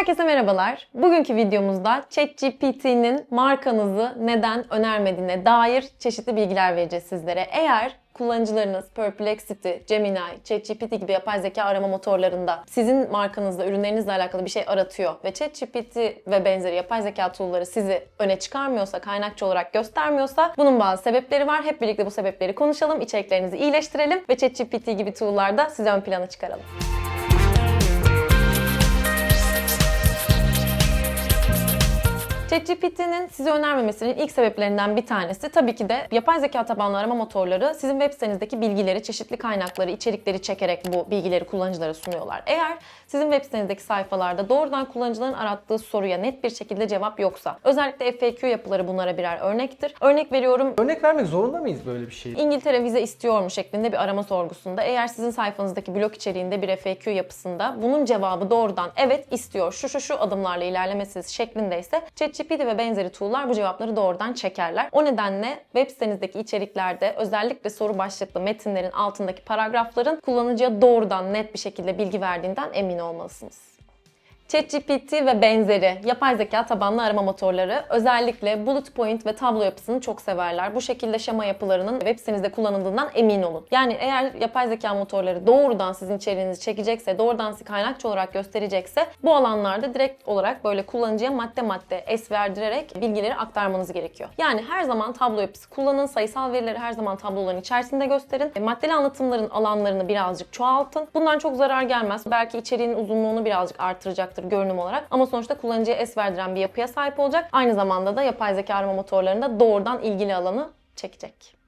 Herkese merhabalar. Bugünkü videomuzda ChatGPT'nin markanızı neden önermediğine dair çeşitli bilgiler vereceğiz sizlere. Eğer kullanıcılarınız Perplexity, Gemini, ChatGPT gibi yapay zeka arama motorlarında sizin markanızla, ürünlerinizle alakalı bir şey aratıyor ve ChatGPT ve benzeri yapay zeka tool'ları sizi öne çıkarmıyorsa, kaynakçı olarak göstermiyorsa bunun bazı sebepleri var. Hep birlikte bu sebepleri konuşalım, içeriklerinizi iyileştirelim ve ChatGPT gibi tool'larda sizi ön plana çıkaralım. ChatGPT'nin size önermemesinin ilk sebeplerinden bir tanesi tabii ki de yapay zeka tabanlı arama motorları sizin web sitenizdeki bilgileri, çeşitli kaynakları, içerikleri çekerek bu bilgileri kullanıcılara sunuyorlar. Eğer sizin web sitenizdeki sayfalarda doğrudan kullanıcıların arattığı soruya net bir şekilde cevap yoksa, özellikle FAQ yapıları bunlara birer örnektir. Örnek veriyorum, Örnek vermek zorunda mıyız böyle bir şeyi? İngiltere vize istiyor mu şeklinde bir arama sorgusunda eğer sizin sayfanızdaki blog içeriğinde bir FAQ yapısında bunun cevabı doğrudan evet istiyor şu şu şu adımlarla ilerlemesi şeklindeyse ChatGPT ve benzeri tool'lar bu cevapları doğrudan çekerler. O nedenle web sitenizdeki içeriklerde özellikle soru başlıklı metinlerin altındaki paragrafların kullanıcıya doğrudan net bir şekilde bilgi verdiğinden emin olmalısınız. ChatGPT ve benzeri yapay zeka tabanlı arama motorları özellikle bullet point ve tablo yapısını çok severler. Bu şekilde şema yapılarının web sitenizde kullanıldığından emin olun. Yani eğer yapay zeka motorları doğrudan sizin içeriğinizi çekecekse, doğrudan sizi kaynakçı olarak gösterecekse bu alanlarda direkt olarak böyle kullanıcıya madde madde es verdirerek bilgileri aktarmanız gerekiyor. Yani her zaman tablo yapısı kullanın, sayısal verileri her zaman tabloların içerisinde gösterin. E, maddeli anlatımların alanlarını birazcık çoğaltın. Bundan çok zarar gelmez. Belki içeriğin uzunluğunu birazcık artıracaktır görünüm olarak. Ama sonuçta kullanıcıya es verdiren bir yapıya sahip olacak. Aynı zamanda da yapay zeka arama motorlarında doğrudan ilgili alanı çekecek.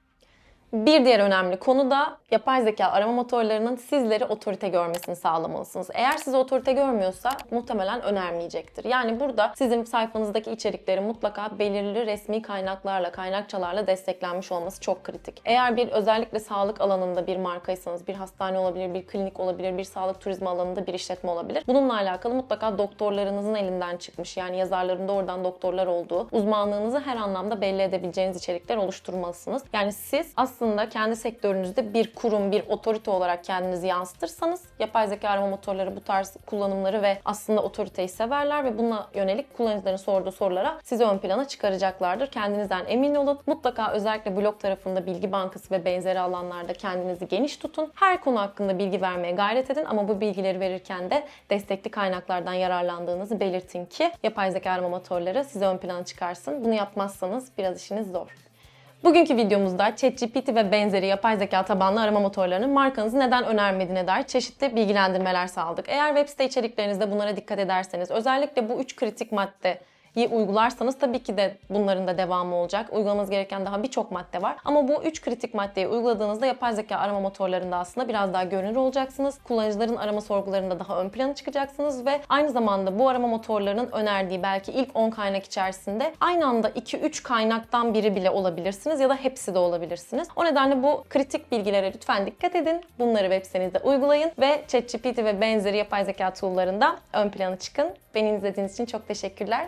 Bir diğer önemli konu da yapay zeka arama motorlarının sizleri otorite görmesini sağlamalısınız. Eğer sizi otorite görmüyorsa muhtemelen önermeyecektir. Yani burada sizin sayfanızdaki içeriklerin mutlaka belirli resmi kaynaklarla, kaynakçalarla desteklenmiş olması çok kritik. Eğer bir özellikle sağlık alanında bir markaysanız, bir hastane olabilir, bir klinik olabilir, bir sağlık turizmi alanında bir işletme olabilir. Bununla alakalı mutlaka doktorlarınızın elinden çıkmış yani yazarların doğrudan doktorlar olduğu, uzmanlığınızı her anlamda belli edebileceğiniz içerikler oluşturmalısınız. Yani siz aslında aslında kendi sektörünüzde bir kurum, bir otorite olarak kendinizi yansıtırsanız yapay zeka arama motorları bu tarz kullanımları ve aslında otoriteyi severler ve buna yönelik kullanıcıların sorduğu sorulara sizi ön plana çıkaracaklardır. Kendinizden emin olun. Mutlaka özellikle blog tarafında bilgi bankası ve benzeri alanlarda kendinizi geniş tutun. Her konu hakkında bilgi vermeye gayret edin ama bu bilgileri verirken de destekli kaynaklardan yararlandığınızı belirtin ki yapay zeka arama motorları sizi ön plana çıkarsın. Bunu yapmazsanız biraz işiniz zor. Bugünkü videomuzda ChatGPT ve benzeri yapay zeka tabanlı arama motorlarının markanızı neden önermediğine dair çeşitli bilgilendirmeler sağladık. Eğer web site içeriklerinizde bunlara dikkat ederseniz, özellikle bu üç kritik madde iyi uygularsanız tabii ki de bunların da devamı olacak. Uygulamanız gereken daha birçok madde var. Ama bu üç kritik maddeyi uyguladığınızda yapay zeka arama motorlarında aslında biraz daha görünür olacaksınız. Kullanıcıların arama sorgularında daha ön plana çıkacaksınız ve aynı zamanda bu arama motorlarının önerdiği belki ilk 10 kaynak içerisinde aynı anda 2-3 kaynaktan biri bile olabilirsiniz ya da hepsi de olabilirsiniz. O nedenle bu kritik bilgilere lütfen dikkat edin. Bunları web sitenizde uygulayın ve ChatGPT ve benzeri yapay zeka tool'larında ön plana çıkın. Beni izlediğiniz için çok teşekkürler.